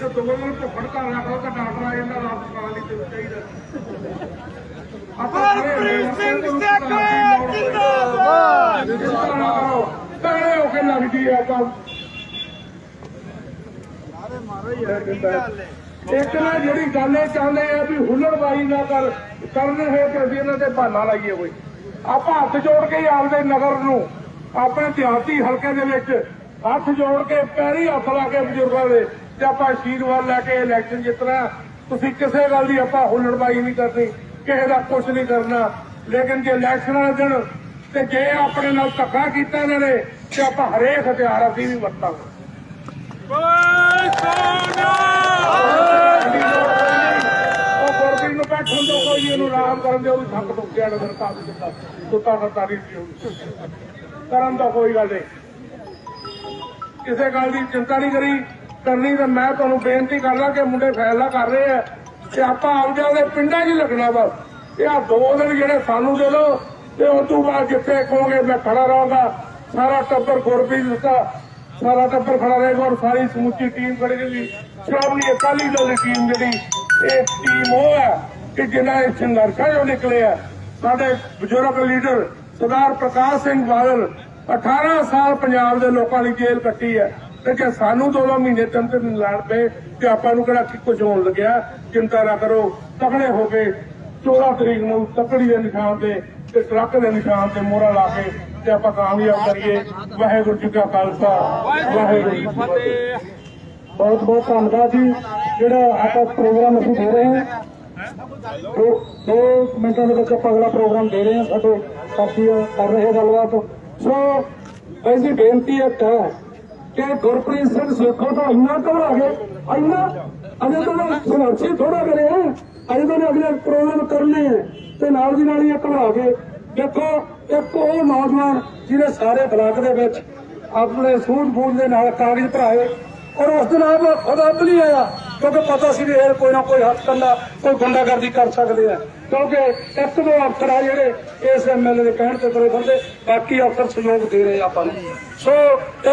ਤੇ ਦੋ ਦਿਨ ਭੁੱਖੜ ਘਰ ਰੱਖ ਲਓ ਤਾਂ ਡਾਕਟਰ ਆ ਜਾਂਦਾ ਰਾਤ ਖਾਣ ਲਈ ਤੇ ਚਾਹੀਦਾ ਹਰਪ੍ਰੀਤ ਸਿੰਘ ਸੇਖੋਂ ਜਿੰਦਾਬਾਦ ਤਗੜੇ ਹੋ ਕੇ ਲੱਗਦੀ ਆ ਆਪਾਂ ਇੱਕ ਨਾ ਜਿਹੜੀ ਗੱਲ ਇਹ ਚਾਹੁੰਦੇ ਆ ਵੀ ਹੁੱਲੜਬਾਈ ਨਾ ਕਰ, ਕਰਨੇ ਹੋਏ ਕਿ ਅਸੀਂ ਇਹਨਾਂ ਤੇ ਬਹਾਨਾ ਲਾਈਏ ਕੋਈ। ਆਪਾਂ ਹੱਥ ਜੋੜ ਕੇ ਆਪਦੇ ਨਗਰ ਨੂੰ, ਆਪਣੇ ਦਿਹਾਤੀ ਹਲਕੇ ਦੇ ਵਿੱਚ ਹੱਥ ਜੋੜ ਕੇ, ਪੈਰੀ ਹੱਥ ਲਾ ਕੇ ਬਜ਼ੁਰਗਾਂ ਦੇ, ਤੇ ਆਪਾਂ ਆਸ਼ੀਰਵਾਦ ਲੈ ਕੇ ਇਲੈਕਸ਼ਨ ਜਿੱਤਣਾ ਤੁਸੀਂ ਕਿਸੇ ਗੱਲ ਦੀ ਆਪਾਂ ਹੁੱਲੜਬਾਈ ਨਹੀਂ ਕਰਨੀ, ਕਿਸੇ ਦਾ ਕੁਝ ਨਹੀਂ ਕਰਨਾ। ਲੇਕਿਨ ਜੇ ਇਲੈਕਸ਼ਨ ਵਾਲੇ ਦਿਨ ਤੇ ਜੇ ਆਪਣੇ ਨਾਲ ਧੱਕਾ ਕੀਤਾ ਇਹਨਾਂ ਨੇ, ਤੇ ਆਪਾਂ ਹਰੇਕ ਹਥਿਆਰ ਅਸੀਂ ਵੀ ਵਰਤਾਂਗੇ ਉਹ ਗੁਰਪ੍ਰੀਤ ਨੂੰ ਬੈਠਣ ਦੋ ਕੋਈ ਇਹਨੂੰ ਆਰਾਮ ਕਰਨ ਦਿਓ ਵੀ ਥੱਕ ਟੁੱਕ ਗਿਆ ਨਜ਼ਰ ਕਾਬ ਦਿੱਤਾ ਸੁੱਤਾ ਕਰਤਾ ਨਹੀਂ ਸੀ ਕਰਨ ਦਾ ਕੋਈ ਗੱਲ ਨਹੀਂ। ਕਿਸੇ ਗੱਲ ਦੀ ਚਿੰਤਾ ਨਹੀਂ ਕਰੀ। ਕਰਨੀ ਤਾਂ ਮੈਂ ਤੁਹਾਨੂੰ ਬੇਨਤੀ ਕਰਦਾ ਕਿ ਮੁੰਡੇ ਫੈਸਲਾ ਕਰ ਰਹੇ ਆ। ਤੇ ਆਪਾਂ ਆਪਦੇ ਉਹਦੇ ਪਿੰਡਾਂ 'ਚ ਲੱਗਣਾ ਵਾ। ਇਹ ਆ ਦੋ ਦਿਨ ਜਿਹੜੇ ਸਾਨੂੰ ਦੇ ਲਓ ਤੇ ਉਸ ਤੋਂ ਬਾਅਦ ਜਿੱਥੇ ਕਹੋਗੇ ਮੈਂ ਖੜਾ ਰਹਾਂਗਾ। ਸਾਰਾ ਟੱਬਰ ਗੁਰਪ੍ਰੀਤ ਦਿੱਤਾ। ਸਾਰਾ ਟੱਬਰ ਖੜਾ ਰਹੇਗਾ ਔਰ ਸਾਰੀ ਸਮੁੱਚੀ ਟੀਮ ਖੜੀ ਰਹੀ। ਸ਼੍ਰੋਮਣੀ ਅਕਾਲੀ ਦਲ ਦੀ ਟੀਮ ਜਿਹੜੀ, ਇਹ ਟੀਮ ਉਹ ਹੈ। ਕਿ ਜਿਨ੍ਹਾਂ ਇਹ ਸੰਘਰਸ਼ਾਂ ਜੋ ਨਿਕਲੇ ਆ, ਸਾਡੇ ਬਜ਼ੁਰਗ ਲੀਡਰ ਸਰਦਾਰ ਪ੍ਰਕਾਸ਼ ਸਿੰਘ ਬਾਦਲ 18 ਸਾਲ ਪੰਜਾਬ ਦੇ ਲੋਕਾਂ ਲਈ ਜੇਲ੍ਹ ਕੱਟੀ ਹੈ ਤੇ ਜੇ ਸਾਨੂੰ ਦੋ ਦੋ ਮਹੀਨੇ ਤਿੰਨ ਤਿੰਨ ਲੜ ਪਏ ਤੇ ਆਪਾਂ ਨੂੰ ਕਿਹੜਾ ਕੀ ਕੁਝ ਹੋਣ ਲੱਗਿਆ, ਚਿੰਤਾ ਨਾ ਕਰੋ, ਤਕੜੇ ਹੋ ਕੇ 14 ਤਰੀਕ ਨੂੰ ਤਕੜੀ ਦੇ ਨਿਸ਼ਾਨ ਤੇ ਤੇ ਟਰੱਕ ਦੇ ਨਿਸ਼ਾਨ ਤੇ ਮੋਹਰਾ ਲਾ ਕੇ ਤੇ ਆਪਾਂ ਕਾਮਯਾਬ ਕਰੀਏ। ਵਾਹਿਗੁਰੂ ਜੀ ਕਾ ਖਾਲਸਾ, ਵਾਹਿਗੁਰੂ ਜੀ ਕੀ ਫਤਿਹ। ਬਹੁਤ ਬਹੁਤ ਧੰਨਵਾਦ ਜੀ। ਜਿਹੜਾ ਆਪਾਂ ਪ੍ਰੋਗਰਾਮ ਅਸੀਂ ਦੇ ਰਹੇ ਹਾਂ ਦੋ ਦੋ ਮਿੰਟਾਂ ਦੇ ਵਿੱਚ ਆਪਾਂ ਅਗਲਾ ਪ੍ਰੋਗਰਾਮ ਦੇ ਰਹੇ ਹਾਂ, ਸਾਡੇ ਸਾਥੀ ਕਰ ਰਹੇ ਗੱਲਬਾਤ। ਸੋ ਐਸੀ ਬੇਨਤੀ ਇੱਕ ਹੈ ਕਿ ਗੁਰਪ੍ਰੀਤ ਸਿੰਘ ਸੇਖੋਂ ਤਾਂ ਇੰਨਾ ਘਬਰਾ ਗਏ ਇੰਨਾ ਅਜੇ ਤਾਂ ਉਹ ਥੋੜਾ ਕਰੇ ਹੈ, ਅਜੇ ਤਾਂ ਅਗਲੇ ਪ੍ਰੋਗਰਾਮ ਕਰਨੇ ਹੈ ਤੇ ਨਾਲ ਦੀ ਨਾਲ ਹੀ ਘਬਰਾ ਗਏ ਦੇਖੋ, ਇੱਕ ਉਹ ਨੌਜਵਾਨ ਜਿਹਨੇ ਸਾਰੇ ਬਲਾਕ ਦੇ ਵਿੱਚ ਆਪਣੇ ਸੂਝ-ਬੂਝ ਦੇ ਨਾਲ ਕਾਗਜ਼ ਭਰਾਏ ਔਰ ਉਸ ਦੇ ਨਾਲ ਖੁਦ ਆਪ ਨਹੀਂ ਆਇਆ। ਕਿਉਂਕਿ ਪਤਾ ਸੀ ਵੀ ਇਹ ਕੋਈ ਨਾ ਕੋਈ ਹੱਥ ਕੰਡਾ ਕੋਈ ਗੁੰਡਾਗਰਦੀ ਕਰ ਸਕਦੇ ਆ। ਕਿਉਂਕਿ ਇੱਕ ਦੋ ਅਫਸਰ ਆ ਜਿਹੜੇ ਇਸ ਐਮਐਲਏ ਦੇ ਕਹਿਣ ਤੇ ਤੁਰੇ ਫਿਰਦੇ, ਬਾਕੀ ਅਫਸਰ ਸਹਿਯੋਗ ਦੇ ਰਹੇ ਆਪਾਂ ਨੂੰ। ਸੋ,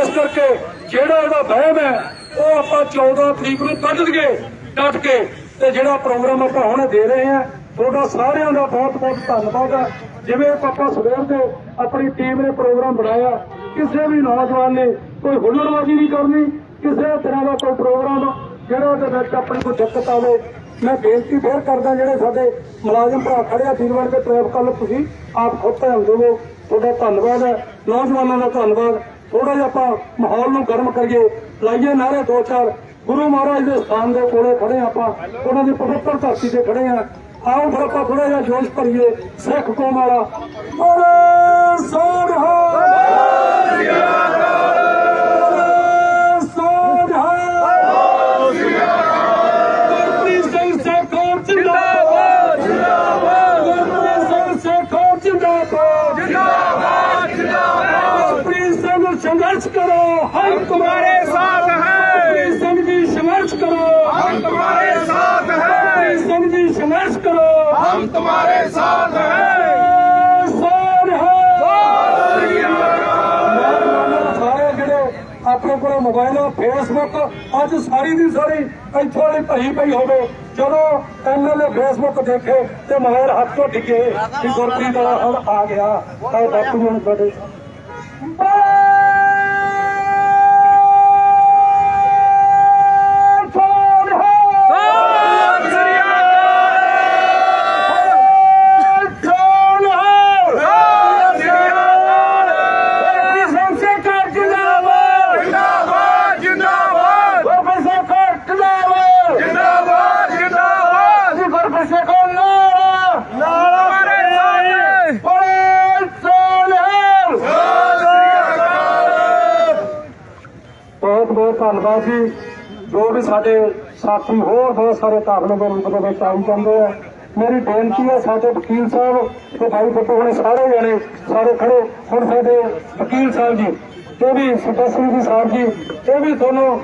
ਇਸ ਕਰਕੇ ਜਿਹੜਾ ਇਹਦਾ ਵਹਿਮ ਹੈ, ਉਹ ਆਪਾਂ 14 ਤਰੀਕ ਨੂੰ ਕੱਢ ਦਈਏ ਡਟ ਕੇ, ਤੇ ਜਿਹੜਾ ਪ੍ਰੋਗਰਾਮ ਆਪਾਂ ਹੁਣ ਦੇ ਰਹੇ ਆ, ਤੁਹਾਡਾ ਸਾਰਿਆਂ ਦਾ ਬਹੁਤ ਬਹੁਤ ਧੰਨਵਾਦ ਹੈ ਜਿਵੇਂ ਆਪਾਂ ਸਵੇਰ ਦੇ ਆਪਣੀ ਟੀਮ ਨੇ ਪ੍ਰੋਗਰਾਮ ਬਣਾਇਆ, ਕਿਸੇ ਵੀ ਨੌਜਵਾਨ ਨੇ ਕੋਈ ਹੁਲੜਬਾਜ਼ੀ ਨਹੀਂ ਕਰਨੀ, ਕਿਸੇ ਤਰ੍ਹਾਂ ਦਾ ਕੋਈ ਪ੍ਰੋਗਰਾਮ ਜਿਹੜਾ ਉਹਦੇ ਵਿੱਚ ਆਪਣੀ ਕੋਈ ਦਿੱਕਤ ਆਵੇ, ਮੈਂ ਬੇਨਤੀ ਫੇਰ ਕਰਦਾ ਜਿਹੜੇ ਸਾਡੇ ਮੁਲਾਜ਼ਮ ਭਰਾ ਖੜੇ ਆ ਦੇ ਟ੍ਰੈਫਿਕ ਵੱਲ ਤੁਸੀਂ ਆਪ ਖੁਦ ਧਿਆਨ ਦਿਓ ਤੁਹਾਡਾ ਧੰਨਵਾਦ ਹੈ। ਨੌਜਵਾਨਾਂ ਦਾ ਧੰਨਵਾਦ। ਥੋੜਾ ਜਿਹਾ ਆਪਾਂ ਮਾਹੌਲ ਨੂੰ ਗਰਮ ਕਰੀਏ। ਲਾਈਏ ਨਾਰੇ ਦੋ ਚਾਰ ਗੁਰੂ ਮਹਾਰਾਜ ਦੇ ਸਥਾਨ ਦੇ ਕੋਲੇ ਖੜੇ ਆਪਾਂ। ਉਹਨਾਂ ਦੀ ਪਵਿੱਤਰ ਧਰਤੀ ਤੇ ਖੜੇ ਆ ਆਓ ਫਿਰ ਆਪਾਂ ਥੋੜਾ ਜਿਹਾ ਜੋਸ਼ ਭਰੀਏ। ਸਿੱਖ ਕੌਮ ਵਾਲਾ। ਬੋਲੇ ਸੋਨਹਾ ਗੁਰਪ੍ਰੀਤ ਸਿੰਘ ਸੇਖੋਂ ਜਿੰਦਾਬਾਦ ਜਿੰਦਾਬਾਦ ਗੁਰਪ੍ਰੀਤ ਸਿੰਘ ਸੇਖੋਂ ਜਿੰਦਾਬਾਦ ਜਿੰਦਾਬਾਦ ਜਿੰਦਾਬਾਦ ਗੁਰਪ੍ਰੀਤ ਸਿੰਘ ਸੰਘਰਸ਼ ਕਰੋ ਹਮ ਤੁਹਾਡੇ ਸਾਥ ਹੈ ਗੁਰਪ੍ਰੀਤ ਸਿੰਘ ਜੀ ਸੰਘਰਸ਼ ਕਰੋ हम तुम्हारे साथ हैं ਗੁਰਪ੍ਰੀਤ ਸਿੰਘ ਜੀ ਸੰਘਰਸ਼ ਕਰੋ हम तुम्हारे साथ हैं ਸਾਰੇ ਜਿਹੜੇ ਆਪਣੇ ਕੋਲ ਮੋਬਾਈਲ ਆ ਫੇਸਬੁੱਕ ਅੱਜ ਸਾਰੀ ਦੀ ਸਾਰੀ ਇੱਥੋਂ ਵਾਲੀ ਭਰੀ ਪਈ ਹੋਵੇ ਜਦੋਂ ਐਮਐਲਏ ਫੇਸਬੁੱਕ ਦੇਖੇ ਤੇ ਮੋਬਾਈਲ ਹੱਥ ਤੋਂ ਡਿੱਗੇ ਕਿ ਗੁਰਪ੍ਰੀਤ ਵਾਲਾ ਹੁਣ ਆ ਗਿਆ ਤਾਂ ਬਾਪੂ ਨੂੰ ਬੜੇ ਧੰਨਵਾਦ ਜੀ ਜੋ ਵੀ ਸਾਡੇ ਸਾਥੀ ਹੋਰ ਬਹੁਤ ਸਾਰੇ ਕਾਫਲੇ ਦੇ ਰੂਪ ਦੇ ਵਿੱਚ ਆਈ ਜਾਂਦੇ ਆ। ਮੇਰੀ ਬੇਨਤੀ ਹੈ, ਸਾਡੇ ਵਕੀਲ ਸਾਹਿਬ ਤੇ ਭਾਈ ਬੱਬੂ ਹੁਣੇ ਸਾਰੇ ਜਣੇ, ਸਾਰੇ ਖੜੇ ਹੁਣ ਸਾਡੇ ਵਕੀਲ ਸਾਹਿਬ ਜੀ ਇਹ ਵੀ ਸੁਪਰ ਸਿੰਘ ਜੀ ਸਾਹਿਬ ਜੀ, ਇਹ ਵੀ ਤੁਹਾਨੂੰ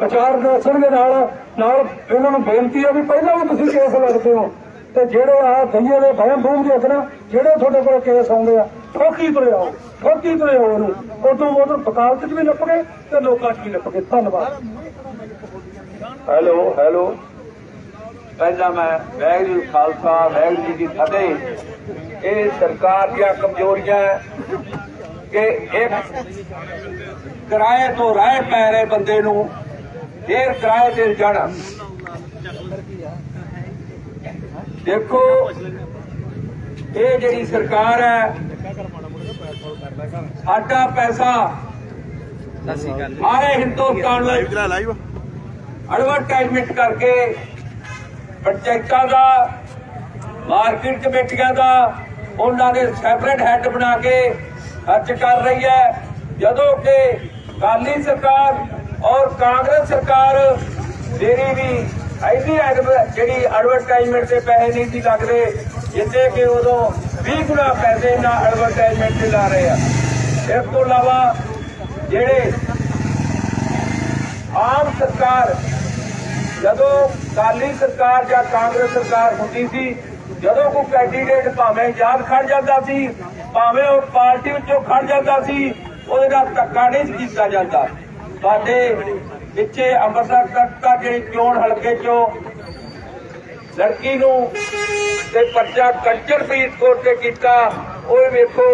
ਵਿਚਾਰ ਦਰਸ਼ਨ ਦੇ ਨਾਲ ਨਾਲ ਇਹਨਾਂ ਨੂੰ ਬੇਨਤੀ ਹੈ ਵੀ ਪਹਿਲਾਂ ਵੀ ਤੁਸੀਂ ਕੇਸ ਲੜਦੇ ਹੋ। ਤੇ ਜਿਹੜੇ ਆ ਦਈਏ ਦੇ ਭੈਣ ਬੂਮ ਦੇ ਅਸਰ ਜਿਹੜੇ ਤੁਹਾਡੇ ਕੋਲ ਕੇਸ ਆਉਂਦੇ ਆ ਠੋਕੀ ਤੁਰੇ ਆਓ, ਠੋਕੀ ਤੁਰੇ ਆਓ ਉਹਨੂੰ। ਉਦੋਂ ਉਦੋਂ ਵਕਾਲਤ 'ਚ ਵੀ ਲੱਭ ਗਏ ਤੇ ਲੋਕਾਂ 'ਚ ਵੀ ਲੱਭ ਗਏ। ਧੰਨਵਾਦ। Hello hello. ਪਹਿਲਾਂ ਮੈਂ ਵਾਹਿਗੁਰੂ ਖਾਲਸਾ, ਵਾਹਿਗੁਰੂ ਜੀ ਕੀ ਫਤਿਹ। ਇਹ ਸਰਕਾਰ ਦੀਆਂ ਕਮਜ਼ੋਰੀਆਂ ਕਿ ਇੱਕ ਕਿਰਾਏ ਤੋਂ ਰਾਹ ਪੈ ਰਹੇ ਬੰਦੇ ਨੂੰ ਫੇਰ ਕਿਰਾਏ ਤੇ ਜਾਣਾ। ਦੇਖੋ, ਇਹ ਜਿਹੜੀ ਸਰਕਾਰ ਹੈ ਸਾਡਾ ਪੈਸਾ। ਸਾਰੇ ਹਿੰਦੁਸਤਾਨ ਵਿੱਚ ਐਡਵਰਟਾਈਜ਼ਮੈਂਟ ਕਰਕੇ ਪ੍ਰੋਜੈਕਟਾਂ ਦਾ ਮਾਰਕੀਟ ਕਮੇਟੀਆਂ ਦਾ ਉਹਨਾਂ ਦੇ ਸੈਪਰੇਟ ਹੈੱਡ ਬਣਾ ਕੇ ਖਰਚ ਕਰ ਰਹੀ ਹੈ। ਜਦੋਂ ਕਿ ਅਕਾਲੀ ਸਰਕਾਰ ਔਰ ਕਾਂਗਰਸ ਸਰਕਾਰ ਜਿਹੜੀ ਵੀ ਐਡੀ ਜਿਹੜੀ ਐਡਵਰਟਾਈਜ਼ਮੈਂਟ ਤੇ ਪੈਸੇ ਨਹੀਂ ਸੀ ਲੱਗਦੇ ਜਿੱਤੇ ਕਿ ਉਦੋਂ 20 ਗੁਣਾ ਪੈਸੇ ਇਹਨਾਂ ਐਡਵਰਟਾਈਜ਼ਮੈਂਟ ਤੇ ਲਾ ਰਹੇ ਆ। ਇਸ ਤੋਂ ਇਲਾਵਾ ਜਿਹੜੇ ਆਮ ਸਰਕਾਰ, ਜਦੋਂ ਕਾਲੀ ਸਰਕਾਰ ਜਾਂ ਕਾਂਗਰਸ ਸਰਕਾਰ ਹੁੰਦੀ ਸੀ, ਜਦੋਂ ਕੋਈ ਕੈਂਡੀਡੇਟ ਭਾਵੇਂ ਯਾਦ ਖੜ ਜਾਂਦਾ ਸੀ, ਭਾਵੇਂ ਉਹ ਪਾਰਟੀ ਵਿੱਚੋਂ ਖੜ ਜਾਂਦਾ ਸੀ, ਉਹਦੇ ਨਾਲ ਧੱਕਾ ਨਹੀਂ ਕੀਤਾ ਜਾਂਦਾ। ਸਾਡੇ ਪਿੱਛੇ ਅੰਮ੍ਰਿਤਸਰ ਤੱਕ ਦਾ ਜਿਹੜੀ ਚੋਣ ਹਲਕੇ ਚੋਂ ਲੜਕੀ ਨੂੰ ਤੇ ਪਰਚਾ ਕੰਚਰ ਫਰੀਦਕੋਟ ਤੇ ਕੀਤਾ। ਉਹ ਵੇਖੋ,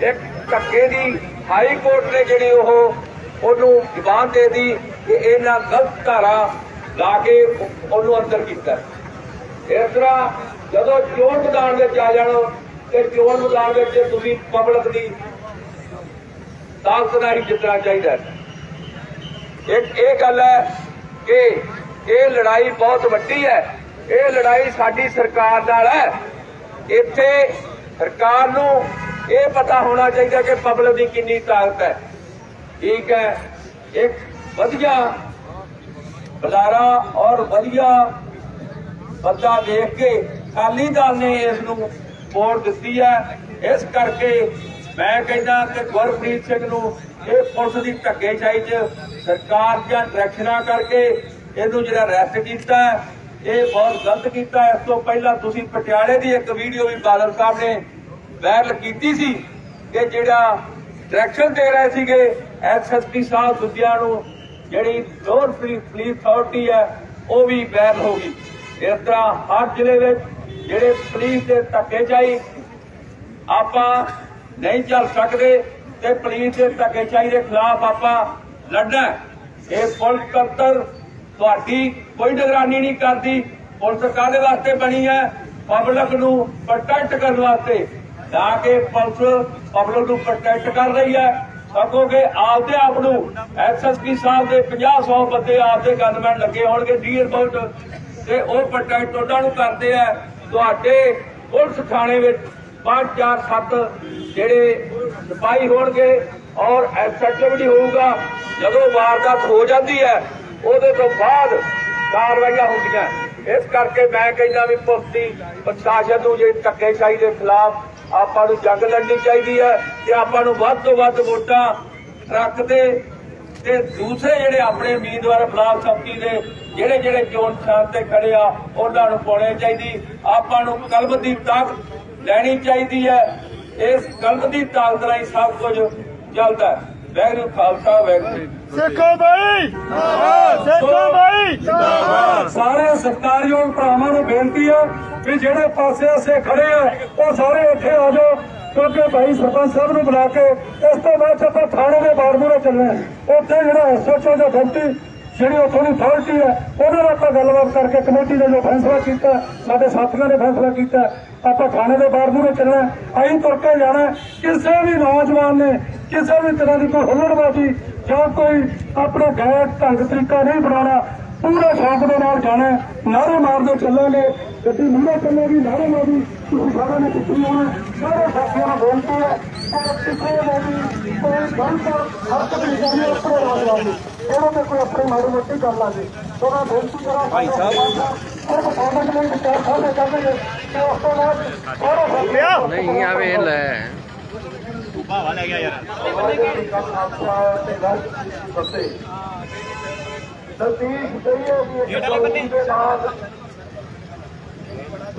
ਇੱਕ ਧੱਕੇ ਦੀ ਹਾਈ ਕੋਰਟ ਨੇ ਜਿਹੜੀ ਉਹ ਉਹਨੂੰ ਜ਼ਬਾਨ ਦੇ ਦੀ ਕਿ ਇਹਨਾਂ ਗਲਤ ਧਾਰਾ ਲਾ ਕੇ ਉਹਨੂੰ ਅੰਦਰ ਕੀਤਾ। ਇਸ ਤਰ੍ਹਾਂ ਜਦੋਂ ਚੋਣ ਮੈਦਾਨ ਵਿੱਚ ਆ ਜਾਣ ਤੇ ਚੋਣ ਮੈਦਾਨ ਵਿੱਚ ਤੁਸੀਂ ਪਬਲਿਕ ਦੀ ਤਾਕਤ ਹੀ ਜਿੱਤਣਾ ਚਾਹੀਦਾ ਹੈ। ਇੱਕ ਇਹ ਗੱਲ ਹੈ ਕਿ ਇਹ ਲੜਾਈ ਬਹੁਤ ਵੱਡੀ ਹੈ। ਇਹ ਲੜਾਈ ਸਾਡੀ ਸਰਕਾਰ ਨਾਲ ਹੈ। ਇੱਥੇ ਸਰਕਾਰ ਨੂੰ ਇਹ ਪਤਾ ਹੋਣਾ ਚਾਹੀਦਾ ਕਿ ਪਬਲਿਕ ਦੀ ਕਿੰਨੀ ਤਾਕਤ ਹੈ। ਠੀਕ ਹੈ। ਇੱਕ ਵਧੀਆ ਬੁਲਾਰਾ ਔਰ ਵਧੀਆ ਬੰਦਾ ਦੇਖ ਕੇ ਅਕਾਲੀ ਦਲ ਨੇ ਇਸ ਨੂੰ ਵੋਟ ਦਿੱਤੀ ਹੈ। ਇਸ ਕਰਕੇ ਮੈਂ ਕਹਿੰਦਾ ਕਿ ਗੁਰਪ੍ਰੀਤ ਸਿੰਘ ਨੂੰ ਇਹ ਪੁਲਿਸ ਦੀ ਧੱਕੇਸ਼ਾਹੀ 'ਚ ਸਰਕਾਰ ਦੀਆਂ ਡਾਇਰੈਕਸ਼ਨਾਂ ਕਰਕੇ ਇਹਨੂੰ ਜਿਹੜਾ ਰੈਸਟ ਕੀਤਾ ਇਹ ਬਹੁਤ ਗਲਤ ਕੀਤਾ ਇਸ ਤੋਂ ਪਹਿਲਾਂ ਤੁਸੀਂ ਪਟਿਆਲੇ ਦੀ ਇੱਕ ਵੀਡੀਓ ਵੀ ਬਾਦਲ ਸਾਹਿਬ ਨੇ ਵਾਇਰਲ ਕੀਤੀ ਸੀ ਕਿ ਜਿਹੜਾ ਡਾਇਰੈਕਸ਼ਨ ਦੇ ਰਹੇ ਸੀਗੇ ਐਸਐਸਪੀ ਸਾਹਿਬ ਦੂਜਿਆਂ ਨੂੰ, ਜਿਹੜੀ ਲੋਅਰ ਪੁਲਿਸ ਅਥਾਰਟੀ ਹੈ, ਉਹ ਵੀ ਵਾਇਰਲ ਹੋ ਗਈ। ਇਸ ਤਰ੍ਹਾਂ ਹਰ ਜ਼ਿਲ੍ਹੇ ਵਿੱਚ ਜਿਹੜੇ ਪੁਲਿਸ ਦੇ ਧੱਕੇਸ਼ਾਹੀ ਆਪਾਂ ਨਹੀਂ ਚੱਲ ਸਕਦੇ ਤੇ ਪੁਲਿਸ ਦੇ ਧੱਕੇਸ਼ਾਹੀ ਦੇ ਖਿਲਾਫ ਆਪਾਂ ਲੜਨਾ ਇਹ ਪੁਲਿਸ ਤੰਤਰ ਤੁਹਾਡੀ ਕੋਈ ਨਿਗਰਾਨੀ ਨਹੀਂ ਕਰਦੀ। ਪੁਲਿਸ ਕਾਹਦੇ ਵਾਸਤੇ ਬਣੀ ਹੈ? ਪਬਲਿਕ ਨੂੰ ਪ੍ਰੋਟੈਕਟ ਕਰਨ ਵਾਸਤੇ। ਤਾਂ ਕਿ ਪੁਲਿਸ ਪਬਲਿਕ ਨੂੰ ਪ੍ਰੋਟੈਕਟ ਕਰ ਰਹੀ ਹੈ। ਸਗੋਂ ਕਿ ਆਪਦੇ ਆਪ ਨੂੰ ਐਸਐਸਪੀ ਸਾਹਿਬ ਦੇ 50 100 ਬੰਦੇ ਆਪਦੇ ਗਨਮੈਨ ਲੱਗੇ ਹੋਣਗੇ ਡੀਅਰ ਬੋਟ ਤੇ ਉਹ ਪ੍ਰੋਟੈਕਟ ਉਹਨਾਂ ਨੂੰ ਕਰਦੇ ਆ। ਤੁਹਾਡੇ ਪੁਲਿਸ ਥਾਣੇ ਵਿੱਚ 5 4 7 ਜਿਹੜੇ ਸਿਪਾਹੀ ਹੋਣਗੇ ਔਰ ਐਸਐਚਓ ਵੀ ਹੋਊਗਾ, ਜਦੋਂ ਵਾਰਦਾਤ ਹੋ ਜਾਂਦੀ ਹੈ ਉਹਦੇ ਤੋਂ ਬਾਅਦ ਕਾਰਵਾਈਆਂ ਹੁੰਦੀਆਂ। ਇਸ ਕਰਕੇ ਮੈਂ ਕਹਿੰਦਾ ਵੀ ਪੁਲਿਸ ਦੀ ਪ੍ਰਸ਼ਾਸਨ ਨੂੰ ਜਿਹੜੀ ਧੱਕੇਸ਼ਾਹੀ ਦੇ ਖਿਲਾਫ ਆਪਾਂ ਨੂੰ ਜੰਗ ਲੜਨੀ ਚਾਹੀਦੀ ਹੈ ਤੇ ਆਪਾਂ ਨੂੰ ਵੱਧ ਤੋਂ ਵੱਧ ਵੋਟਾਂ ਰੱਖ ਦੇ ਤੇ ਦੂਸਰੇ ਜਿਹੜੇ ਆਪਣੇ ਉਮੀਦਵਾਰ ਬਲਾਕ ਸੰਮਤੀ ਦੇ ਜਿਹੜੇ ਜਿਹੜੇ ਚੋਣ ਨਿਸ਼ਾਨ ਤੇ ਖੜੇ ਆ, ਉਹਨਾਂ ਨੂੰ ਪਾਉਣੇ ਚਾਹੀਦੀ। ਆਪਾਂ ਨੂੰ ਕਲਬ ਦੀ ਤਾਕਤ ਲੈਣੀ ਚਾਹੀਦੀ ਹੈ। ਇਸ ਕਲਬ ਦੀ ਤਾਕਤ ਰਾਹੀਂ ਸਭ ਕੁਝ ਚੱਲਦਾ ਹੈ। ਵੈਗਰੂ ਖਾਲਸਾ ਵੈਗਰੂ ਸਿੱਖੋ ਭਾਈ ਸਿੱਖੋ ਭਾਈ ਸਾਰੇ ਸਤਿਕਾਰਯੋਗ ਭਰਾਵਾਂ ਨੂੰ ਬੇਨਤੀ ਹੈ ਵੀ ਜਿਹੜੇ ਪਾਸੇ ਅਸੀਂ ਖੜੇ ਆ ਉਹ ਸਾਰੇ ਇੱਥੇ ਆ ਜਾਓ। ਕਿਉਂਕਿ ਭਾਈ ਸਰਪੰਚ ਸਾਹਿਬ ਨੂੰ ਬੁਲਾ ਕੇ ਇਸ ਤੋਂ ਬਾਅਦ ਆਪਾਂ ਥਾਣੇ ਦੇ ਬਾਰਮੂਰੇ ਚੱਲਣਾ ਹੈ। ਉੱਥੇ ਜਿਹੜਾ ਐਸਓਚਓ ਦਾ ਡਿਪਟੀ ਜਿਹੜੀ ਉੱਥੋਂ ਦੀ ਅਥਾਰਟੀ ਹੈ ਉਹਨਾਂ ਨਾਲ ਆਪਾਂ ਗੱਲਬਾਤ ਕਰਕੇ ਕਮੇਟੀ ਨੇ ਜੋ ਫੈਸਲਾ ਕੀਤਾ, ਸਾਡੇ ਸਾਥੀਆਂ ਨੇ ਫੈਸਲਾ ਕੀਤਾ, ਆਪਾਂ ਥਾਣੇ ਦੇ ਬਾਹਰ ਬਾਰਮੂਰੇ ਚੱਲਣਾ ਅਸੀਂ ਤੁਰ ਕੇ ਜਾਣਾ ਕਿਸੇ ਵੀ ਨੌਜਵਾਨ ਨੇ, ਕਿਸੇ ਵੀ ਤਰ੍ਹਾਂ ਦੀ ਕੋਈ ਹੁੱਲੜਬਾਜ਼ੀ ਜਾਂ ਕੋਈ ਆਪਣਾ ਗੈਰ ਢੰਗ ਤਰੀਕਾ ਨਹੀਂ ਬਣਾਉਣਾ, ਪੂਰੇ ਸ਼ੌਕ ਦੇ ਨਾਲ ਜਾਣਾ ਹੈ। ਨਾਅਰੇ ਮਾਰਦੇ ਚੱਲਾਂਗੇ ਗੱਡੀ ਮੂਹਰੇ ਚੱਲੇਗੀ, ਨਾਅਰੇ ਮਾਰੀ ਤੁਸੀਂ ਸਾਰਿਆਂ ਨੇ ਪਿੱਛੇ ਆਉਣਾ ਸਾਰੇ ਸਾਥੀਆਂ ਨੂੰ ਬੇਨਤੀ ਹੈ ਕਿ ਕਿਸੇ ਨੂੰ ਵੀ ਕੋਈ ਗਲਤ ਹਰਕਤ ਨਹੀਂ ਕਰਨੀ, ਆਪਣੇ ਨੌਜਵਾਨ ਦੀ ਇਹਨਾਂ ਤੇ ਕੋਈ ਆਪਣੀ ਮਾੜੀ ਮੋਟੀ ਕਰ ਲਾਂਗੇ ਸੋ ਮੈਂ ਬੇਨਤੀ ਕਰਾਂ ਭਾਈ ਸਾਹਿਬ। ਉਹ ਪਰਫਾਰਮੈਂਸ ਲਈ ਵਿਚਾਰ ਸਾਹਮਣੇ ਕਰਨਗੇ ਤੇ ਉਸ ਤੋਂ ਬਾਅਦ ਸਾਥੀ ਨਹੀਂ ਆਵੇ ਲੈ। ਨਤੀਜ ਕਹੀਏ ਵੀ ਇੱਕ ਗੋਲੀ ਦੇ ਨਾਲ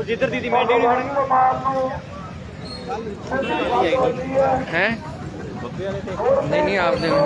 ਜਿੱਧਰ ਦੀਦੀ ਮੈਂ ਡੇੜੀ ਭਗਵਾਨ ਨੂੰ ਮਾਰਨ ਨੂੰ ਸਿੱਧੀ ਗੱਲ ਹੁੰਦੀ ਹੈ? ਹੈ ਨਹੀਂ ਨਹੀਂ ਆਪਦੇ ਨੂੰ।